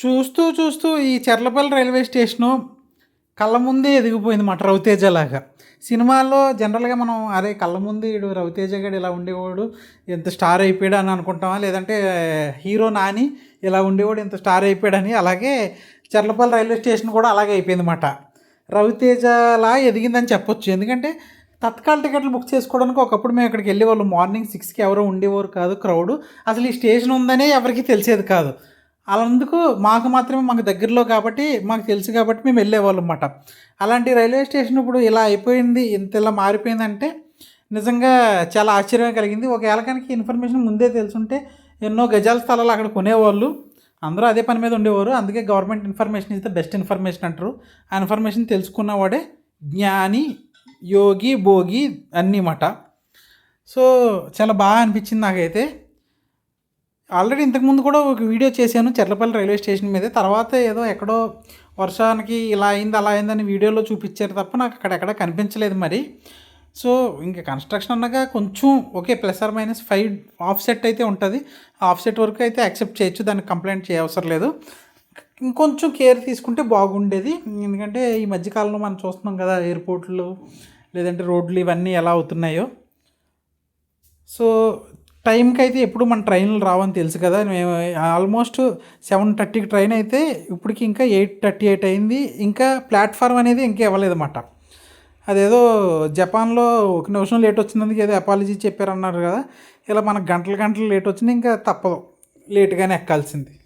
చూస్తూ చూస్తూ ఈ చెర్లపల్లి రైల్వే స్టేషను కళ్ళ ముందే ఎదిగిపోయింది మాట రవితేజ లాగా. సినిమాల్లో జనరల్గా మనం అరే కళ్ళ ముందు ఈడు రవితేజ గడు ఇలా ఉండేవాడు ఎంత స్టార్ అయిపోయాడు అని అనుకుంటామా? లేదంటే హీరో నాని ఇలా ఉండేవాడు ఎంత స్టార్ అయిపోయాడని అలాగే చెర్లపల్లి రైల్వే స్టేషన్ కూడా అలాగే అయిపోయింది మాట. రవితేజలా ఎదిగిందని చెప్పొచ్చు. ఎందుకంటే తత్కాల టికెట్లు బుక్ చేసుకోవడానికి ఒకప్పుడు మేము ఇక్కడికి వెళ్ళేవాళ్ళు. మార్నింగ్ సిక్స్కి ఎవరో ఉండేవారు కాదు క్రౌడ్. అసలు ఈ స్టేషన్ ఉందనే ఎవరికి తెలిసేది కాదు. అలాందుకు మాకు మాత్రమే మాకు దగ్గరలో కాబట్టి మాకు తెలుసు కాబట్టి మేము వెళ్ళేవాళ్ళం అన్నమాట. అలాంటి రైల్వే స్టేషన్ ఇప్పుడు ఇలా అయిపోయింది ఇంత ఇలా మారిపోయిందంటే నిజంగా చాలా ఆశ్చర్యం కలిగింది. ఒకవేళ కనుక ఇన్ఫర్మేషన్ ముందే తెలుసుంటే ఎన్నో గజాల స్థలాలు అక్కడ కొనేవాళ్ళు. అందరూ అదే పని మీద ఉండేవారు. అందుకే గవర్నమెంట్ ఇన్ఫర్మేషన్ ఇస్తే బెస్ట్ ఇన్ఫర్మేషన్ అంటారు. ఆ ఇన్ఫర్మేషన్ తెలుసుకున్నవాడే జ్ఞాని యోగి భోగి అన్నమాట. సో చాలా బాగా అనిపించింది నాకైతే. ఆల్రెడీ ఇంతకుముందు కూడా ఒక వీడియో చేశాను చెర్లపల్లి రైల్వే స్టేషన్ మీద. తర్వాత ఏదో ఎక్కడో వర్షానికి ఇలా అయింది అలా అయిందని వీడియోలో చూపించారు తప్ప నాకు అక్కడెక్కడ కనిపించలేదు మరి. సో ఇంకా కన్స్ట్రక్షన్ అనగా కొంచెం okay plus or minus five offset అయితే ఉంటుంది. ఆఫ్సెట్ వరకు అయితే యాక్సెప్ట్ చేయొచ్చు దానికి కంప్లైంట్ చేయవసరం లేదు. ఇంకొంచెం కేర్ తీసుకుంటే బాగుండేది. ఎందుకంటే ఈ మధ్యకాలంలో మనం చూస్తున్నాం కదా ఎయిర్పోర్ట్లు లేదంటే రోడ్లు ఇవన్నీ ఎలా అవుతున్నాయో. సో టైంకి అయితే ఎప్పుడు మన ట్రైన్లు రావని తెలుసు కదా. మేము ఆల్మోస్ట్ సెవెన్ థర్టీకి ట్రైన్ అయితే ఇప్పటికి ఇంకా ఎయిట్ థర్టీ ఎయిట్ అయింది. ఇంకా ప్లాట్ఫామ్ అనేది ఇంకా ఇవ్వలేదన్నమాట. అదేదో జపాన్లో ఒక నిమిషం లేట్ వచ్చినందుకు ఏదో అపాలజీ చెప్పారన్నారు కదా. ఇలా మనకు గంటలు గంటలు లేట్ వచ్చినా ఇంకా తప్పదు. లేట్గానే ఎక్కాల్సింది.